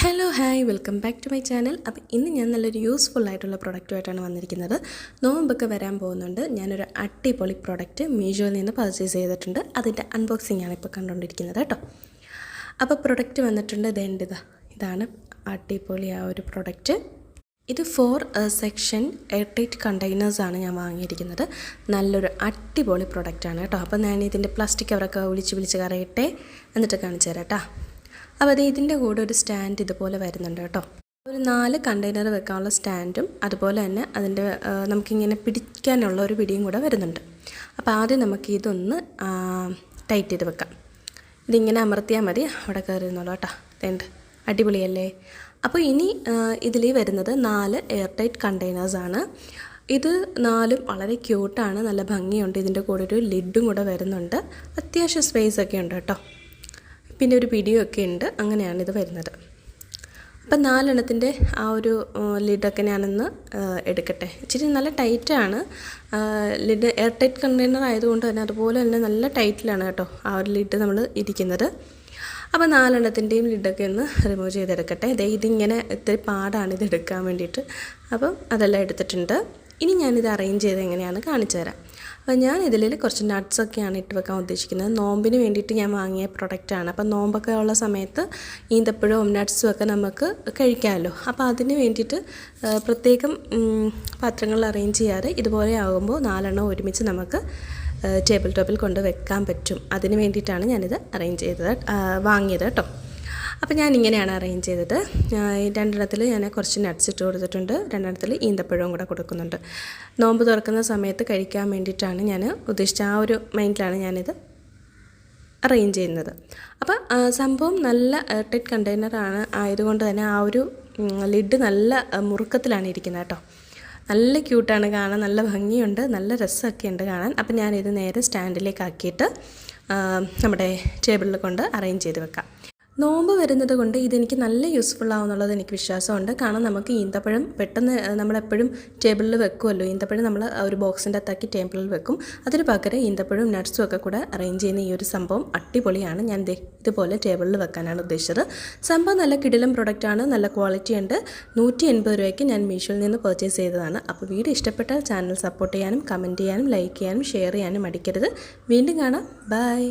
Hello hi welcome back to my channel അപ്പോൾ ഇന്ന് ഞാൻ നല്ലൊരു യൂസ്ഫുൾ ആയിട്ടുള്ള പ്രൊഡക്റ്റുമായിട്ടാണ് വന്നിരിക്കുന്നത്. നോമ്പൊക്കെ വരാൻ പോകുന്നുണ്ട്. ഞാനൊരു അടിപൊളി പ്രൊഡക്റ്റ് മീഷോയിൽ നിന്ന് പർച്ചേസ് ചെയ്തിട്ടുണ്ട്. അതിന്റെ അൺബോക്സിംഗ് ആണ് ഇപ്പോൾ കണ്ടുകൊണ്ടിരിക്കുന്നത് കേട്ടോ. അപ്പോൾ പ്രൊഡക്റ്റ് വന്നിട്ടുണ്ട്. ഇതേണ്ടത് ഇതാണ് അടിപൊളി ആ ഒരു പ്രൊഡക്റ്റ് ഇത് ഫോർ സെക്ഷൻ എയർ ടൈറ്റ് കണ്ടെയ്നേഴ്സാണ് ഞാൻ വാങ്ങിയിരിക്കുന്നത്. നല്ലൊരു അടിപൊളി പ്രൊഡക്റ്റാണ് കേട്ടോ. അപ്പോൾ ഞാൻ ഇതിന്റെ പ്ലാസ്റ്റിക് കവറൊക്കെ വിളിച്ച് വിളിച്ച് കറിയട്ടെ എന്നിട്ട് കാണിച്ചു തരാം കേട്ടോ. അപ്പോൾ അത് ഇതിന്റെ കൂടെ ഒരു സ്റ്റാൻഡ് ഇതുപോലെ വരുന്നുണ്ട് കേട്ടോ. ഒരു നാല് കണ്ടെയ്നർ വെക്കാനുള്ള സ്റ്റാൻഡും അതുപോലെ തന്നെ അതിന്റെ നമുക്കിങ്ങനെ പിടിക്കാനുള്ള ഒരു പിടിയും കൂടെ വരുന്നുണ്ട്. അപ്പോൾ ആദ്യം നമുക്ക് ഇതൊന്ന് ടൈറ്റ് ചെയ്ത് വെക്കാം. ഇതിങ്ങനെ അമർത്തിയാൽ മതി. അവിടെ കയറിയിരുന്നുള്ളൂ കേട്ടോ. ഇതുണ്ട്. അടിപൊളിയല്ലേ? അപ്പോൾ ഇനി ഇതിൽ വരുന്നത് നാല് എയർ ടൈറ്റ് കണ്ടെയ്നേഴ്സാണ് ഇത് നാലും വളരെ ക്യൂട്ടാണ്. നല്ല ഭംഗിയുണ്ട്. ഇതിന്റെ കൂടെ ഒരു ലിഡും കൂടെ വരുന്നുണ്ട്. അത്യാവശ്യം സ്പേസ് ഒക്കെ ഉണ്ട് കേട്ടോ. പിന്നെ ഒരു പിടിയൊക്കെ ഉണ്ട്. അങ്ങനെയാണ് ഇത് വരുന്നത്. അപ്പം നാലെണ്ണത്തിന്റെ ആ ഒരു ലിഡൊക്കെ ഞാനൊന്ന് എടുക്കട്ടെ. ഇച്ചിരി നല്ല ടൈറ്റാണ് ലിഡ് എയർ ടൈറ്റ് കണ്ടെയ്നർ ആയതുകൊണ്ട് തന്നെ അതുപോലെ തന്നെ നല്ല ടൈറ്റിലാണ് കേട്ടോ ആ ഒരു ലിഡ് നമ്മൾ ഇരിക്കുന്നത്. അപ്പോൾ നാലെണ്ണത്തിന്റെയും ലിഡൊക്കെ ഒന്ന് റിമൂവ് ചെയ്തെടുക്കട്ടെ. ദേ ഇതിങ്ങനെ ഇത്തിരി പാടാണ് ഇത് എടുക്കാൻ വേണ്ടിയിട്ട്. അപ്പം അതെല്ലാം എടുത്തിട്ടുണ്ട്. ഇനി ഞാനിത് അറേഞ്ച് ചെയ്ത് എങ്ങനെയാണ് കാണിച്ചു തരാം അപ്പോൾ ഞാൻ ഇതിൽ കുറച്ച് നട്ട്സൊക്കെയാണ് ഇട്ട് വെക്കാൻ ഉദ്ദേശിക്കുന്നത്. നോമ്പിന് വേണ്ടിയിട്ട് ഞാൻ വാങ്ങിയ പ്രൊഡക്റ്റാണ് അപ്പോൾ നോമ്പൊക്കെ ഉള്ള സമയത്ത് ഈന്തപ്പഴവും നട്ട്സും ഒക്കെ നമുക്ക് കഴിക്കാമല്ലോ. അപ്പോൾ അതിന് വേണ്ടിയിട്ട് പ്രത്യേകം പാത്രങ്ങൾ അറേഞ്ച് ചെയ്യാറ് ഇതുപോലെ ആകുമ്പോൾ നാലെണ്ണം ഒരുമിച്ച് നമുക്ക് ടേബിൾ ടോപ്പിൽ കൊണ്ട് വെക്കാൻ പറ്റും. അതിന് വേണ്ടിയിട്ടാണ് ഞാനിത് അറേഞ്ച് ചെയ്തത് വാങ്ങിയത് കേട്ടോ. അപ്പോൾ ഞാൻ ഇങ്ങനെയാണ് അറേഞ്ച് ചെയ്തത് രണ്ടിടത്തിൽ ഞാൻ കുറച്ച് നട്ട്സ് ഇട്ട് കൊടുത്തിട്ടുണ്ട്. രണ്ടിടത്തിൽ ഈന്തപ്പഴവും കൂടെ കൊടുക്കുന്നുണ്ട്. നോമ്പ് തുറക്കുന്ന സമയത്ത് കഴിക്കാൻ വേണ്ടിയിട്ടാണ് ഞാൻ ഉദ്ദേശിച്ച ആ ഒരു മൈൻഡിലാണ് ഞാനിത് അറേഞ്ച് ചെയ്യുന്നത്. അപ്പം സംഭവം നല്ല എയർടൈറ്റ് കണ്ടെയ്നറാണ് ആയതുകൊണ്ട് തന്നെ ആ ഒരു ലിഡ് നല്ല മുറുക്കത്തിലാണ് ഇരിക്കുന്നത് കേട്ടോ. നല്ല ക്യൂട്ടാണ് കാണാൻ നല്ല ഭംഗിയുണ്ട് നല്ല രസമൊക്കെ ഉണ്ട് കാണാൻ. അപ്പം ഞാനിത് നേരെ സ്റ്റാൻഡിലേക്ക് ആക്കിയിട്ട് നമ്മുടെ ടേബിളിൽ കൊണ്ട് അറേഞ്ച് ചെയ്ത് വെക്കാം. നോമ്പ് വരുന്നത് കൊണ്ട് ഇതെനിക്ക് നല്ല യൂസ്ഫുൾ ആവുന്നുള്ളത് എനിക്ക് വിശ്വാസമുണ്ട്. കാരണം നമുക്ക് ഈന്തപ്പഴം പെട്ടെന്ന് നമ്മളെപ്പോഴും ടേബിളിൽ വെക്കുമല്ലോ ഈന്തപ്പഴം നമ്മൾ ഒരു ബോക്സിന്റെ അകത്താക്കി ടേബിളിൽ വെക്കും. അതിന് പകരം ഈന്തപ്പഴം നട്ട്സും ഒക്കെ കൂടെ അറേഞ്ച് ചെയ്യുന്ന ഈ ഒരു സംഭവം അടിപൊളിയാണ്. ഞാൻ ഇതുപോലെ ടേബിളിൽ വെക്കാനാണ് ഉദ്ദേശിച്ചത്. സംഭവം നല്ല കിടിലം പ്രൊഡക്റ്റാണ് നല്ല ക്വാളിറ്റി ഉണ്ട്. നൂറ്റി എൺപത് രൂപയ്ക്ക് ഞാൻ മീഷോയിൽ നിന്ന് പർച്ചേസ് ചെയ്തതാണ്. അപ്പോൾ വീഡിയോ ഇഷ്ടപ്പെട്ടാൽ ചാനൽ സപ്പോർട്ട് ചെയ്യാനും കമന്റ് ചെയ്യാനും ലൈക്ക് ചെയ്യാനും ഷെയർ ചെയ്യാനും മടിക്കരുത്. വീണ്ടും കാണാം. ബൈ